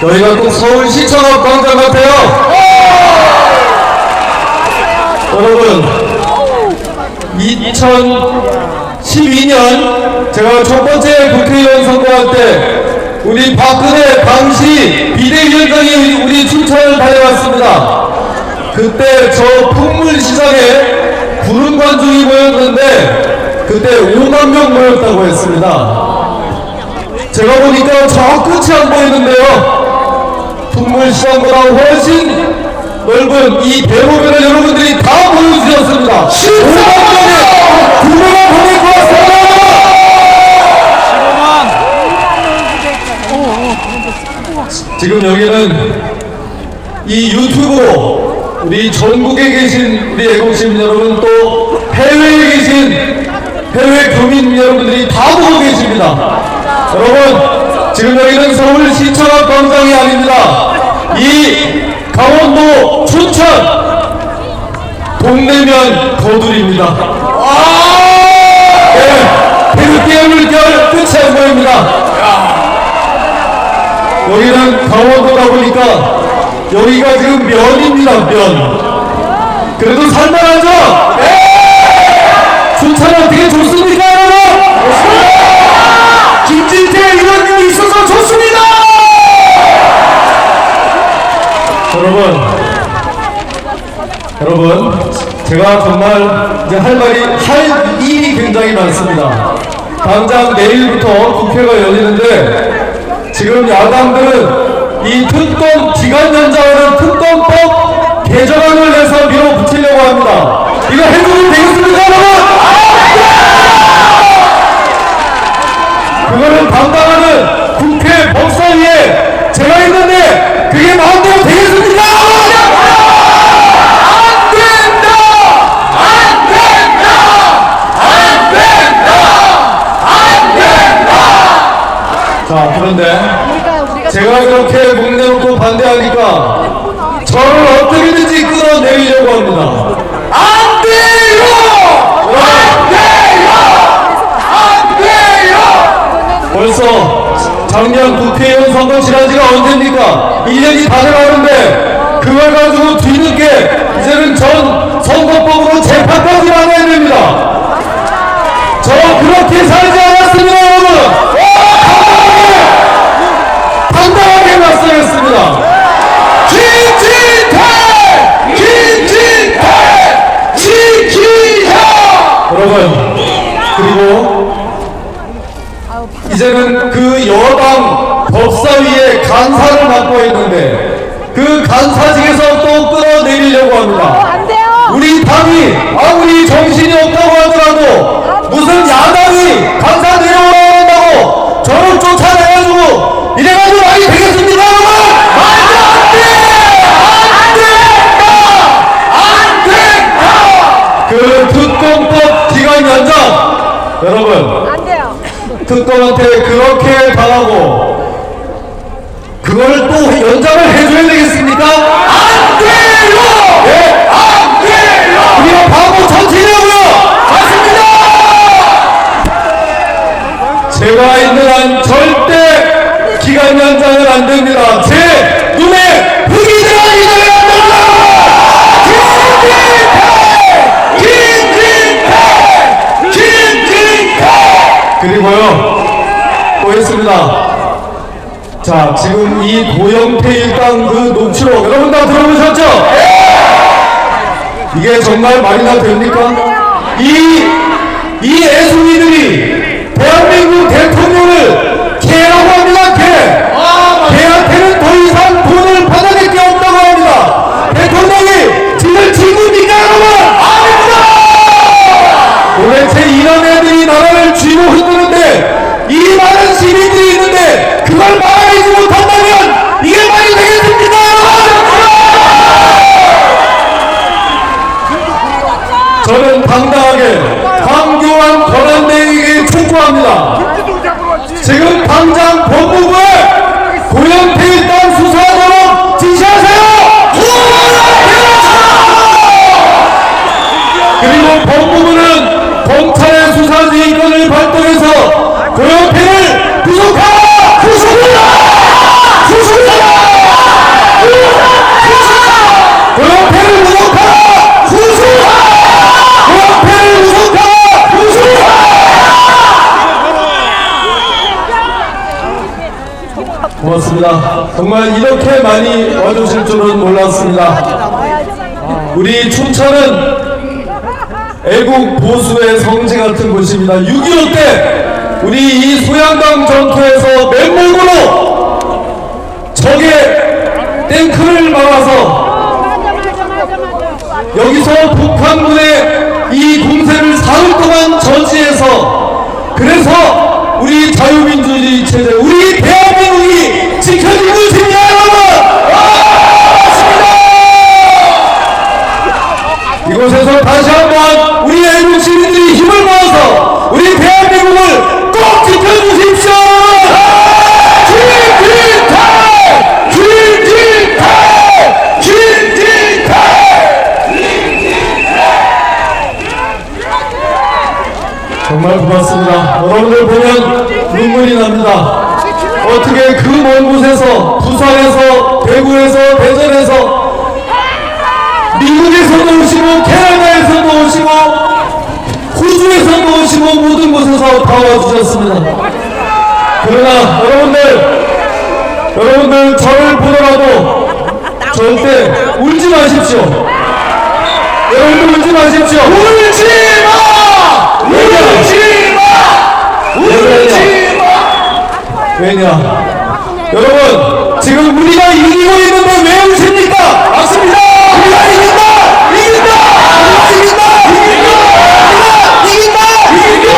여기가 꼭 서울시청 광장 같아요. 여러분, 2012년 제가 첫 번째 국회의원 선거할 때 우리 박근혜 당시 비대위원장이 우리 춘천을 다녀왔습니다. 그때 저 풍물시장에 구름 관중이 모였는데 그때 5만 명 모였다고 했습니다. 제가 보니까 저 끝이 안 보이는데요. 풍물시장보다 훨씬 넓은 이 대로변을 여러분들이 다 보여주셨습니다. 5만 명의 구름을 보낼 것 같습니다. 지금 여기는 이 유튜브로 우리 전국에 계신 우리 애국시민 여러분 또 해외에 계신 해외 교민 여러분들이 다 보고 계십니다. 여러분 지금 여기는 서울시청 앞 광장이 아닙니다. 이 강원도 춘천 동네면 거둘입니다. 네, 태극기의 물결 끝이 안 보입니다. 여기는 강원도다 보니까 여기가 지금 면입니다 면 그래도 살만하죠? 네! 춘천 어떻게 좋습니까 여러분? 김진태 의원님이 있 어서 좋습니다 여러분 여러분 제가 정말 이제 할 말이 할 일이 굉장히 많습니다 당장 내일부터 국회가 열리는데 지금 야당들은 이 특검 기간 연장하는 특검법 개정안을 내서 밀어붙이려고 합니다. 이거 해주면 되겠습니까, 여러분? 그거는 담당하는 국회 법사위에 제가 있는데 그게 마음대로 되겠습니까? 안 된다! 안 된다! 안 된다! 안 그런데 제가 이렇게 목 내놓고 반대하니까 저를 어떻게든지 끌어내리려고 합니다. 안 돼요! 안 돼요! 안 돼요! 벌써 작년 국회의원 선거 지난 지가 언제입니까? 1년이 다 돼가는데 그걸 가지고 뒤늦게 이제는 전 선거법으로 재판까지 나가야 됩니다. 저 그렇게 살지 않았습니다, 여러분! 당당하게 맞서겠습니다. 김진태! 김진태! 지키자! 여러분, 그리고 이제는 그 여당 법사위의 간사를 맡고 있는데 그 간사직에서 또 끌어내리려고 합니다. 안 돼요. 우리 당이 아무리 정신이 없다고 하더라도 무슨 야당이 간사 내려오라고 한다고 저를 쫓아내가지고 이래가지고 말이 되겠습니까 여러분? 말도 안 돼! 안 된다! 안 된다! 그 특검법 기간 연장 여러분 안 돼요. 특검한테 그렇게 당하고 그걸 또 연장을 해줘야 되겠습니까? 안 돼요! 예? 안 돼요! 우리가 바보 전체냐고요! 맞습니다! 제가 있는 한 절대 기간 연장은 안 됩니다. 제 눈에! 김진태! 김진태! 그리고요, 또 있습니다. 자, 지금 이 고영태 일당 그 녹취록 여러분 다 들어보셨죠? 이게 정말 말이나 됩니까? 이, 이 애송이들이 대한민국 대통령을 개라고 합니다, 개! 개한테는 더 이상 돈을 받아낼 게 없다고 합니다. 대통령이 지들 친구입니까, 여러분? 아닙니다! 도대체 이런 애들이 나라를 쥐고 흔드는데 이 많은 시민들이 있는데 그걸 막아내지 못한다면 이게 말이 되겠습니까 여러분? 저는 당당하게 황교안 권한대행에게 촉구합니다 지금 당장 법무부에 고영태 일당 수사하도록 지시하세요 그리고 법무부는 검찰의 수사지휘권을 발동해서 고영태를 구속하라! 구속하라! 고맙습니다. 정말 이렇게 많이 와주실 줄은 몰랐습니다. 우리 춘천은 애국 보수의 성지 같은 곳입니다. 6.25 때 우리 이 소양강 전투에서 맨몸으로 적의 탱크를 막아서 여기서 북한군의 이 공세를 사흘 동안 저지해서 그래서 우리 자유민주주의 체제 우리 대한민국이 지켜지고 있습니다 여러분 반갑습니다 이곳에서 다시 한번 우리 애국 시민들이 힘을 모아서 우리 대한민국을 꼭 지켜주십시오 김진태 김진태 김진태 정말 고맙습니다. 여러분들 보면 눈물이 납니다. 어떻게 그 먼 곳에서 부산에서 대구에서 대전에서 미국에서도 오시고 캐나다에서도 오시고 호주에서도 오시고 모든 곳에서 다 와주셨습니다. 그러나 여러분들 여러분들 저를 보더라도 절대 울지 마십시오. 여러분들 울지 마십시오. 울지 마! 울지 마! 울지 마! 왜냐? 여러분, 지금 우리가 이기고 있는데 왜 우십니까? 맞습니다! 우리가 이긴다! 이긴다! 이긴다! 이긴다! 이긴다! 이긴다!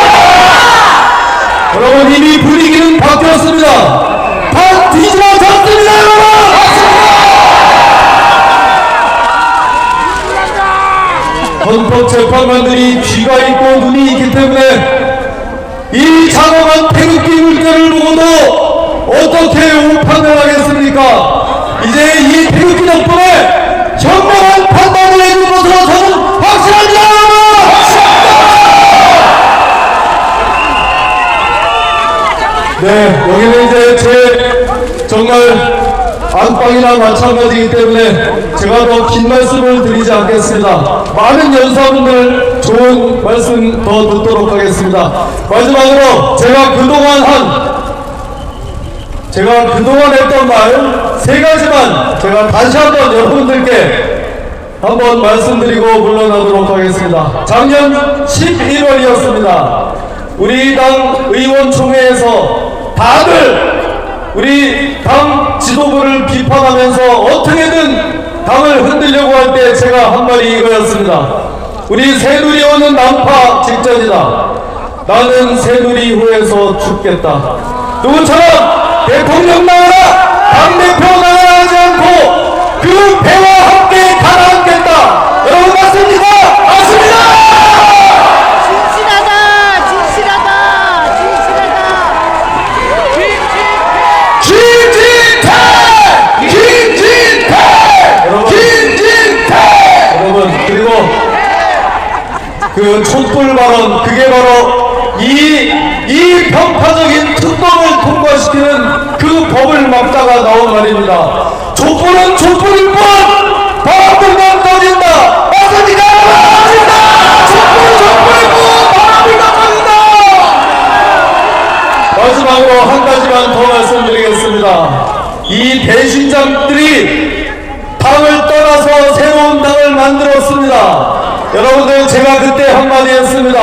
여러분, 이미 분위기는 바뀌었습니다. 다 뒤집어졌습니다, 여러분! 헌법 재판관들이 귀가 있고 눈이 있기 때문에 이 장엄한 태극기 물결을 보고도 어떻게 오판을 하겠습니까? 이제 이 태극기 덕분에 현명한 판단을 해줄 것으로 저는 확신합니다! 네, 여기는 이제 제 정말 안방이나 마찬가지이기 때문에 제가 더 긴 말씀을 드리지 않겠습니다. 많은 연사분들 좋은 말씀 더 듣도록 하겠습니다. 마지막으로 제가 그동안 한 제가 그동안 했던 말 세 가지만 제가 다시 한번 여러분들께 한번 말씀드리고 물러나도록 하겠습니다. 작년 11월이었습니다. 우리 당 의원총회에서 다들 우리 당 지도부를 비판하면서 어떻게든 당을 흔들려고 할 때 제가 한 말이 이거였습니다. 우리 새누리원은 난파 직전이다. 나는 새누리 후에서 죽겠다. 누구처럼 대통령 나와라! 당대표 나와라 하지 않고 그 배와 함께 가라앉겠다. 여러분 맞습니까? 맞습니다! 진실하다 진실하다 진실하다 김진태! 김진태! 김진태! 여러분 그리고 그 촛불 발언 그게 바로 이, 이 편파적인 특검을 통과시키는 그 법을 막다가 나온 말입니다. 촛불은 촛불일 뿐 바람불만 터진다. 맞습니까? 맞습니다. 촛불은 촛불일 뿐 바람불만 터진다. 마지막으로 한 가지만 더 말씀드리겠습니다. 이 배신자들이 당을 떠나서 새로운 당을 만들었습니다. 여러분들 제가 그때 한마디 했습니다.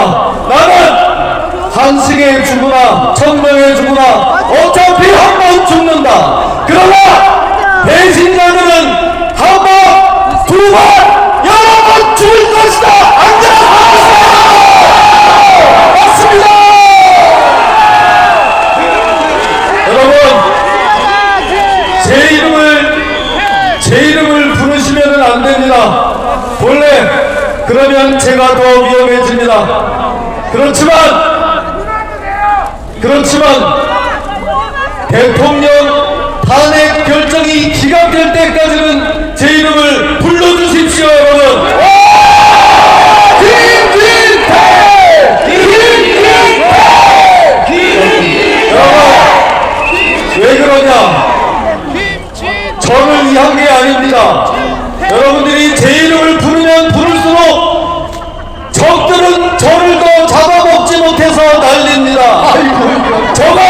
나는 한식에 죽으나 천명에 죽으나 어차피 한 번 죽는다. 그러나 배신자들은 한 번, 두 번, 여러 번 죽을 것이다. 안전 그러면 제가 더 위험해집니다. 그렇지만 그렇지만 대통령 탄핵 결정이 기각될 때까지는 저가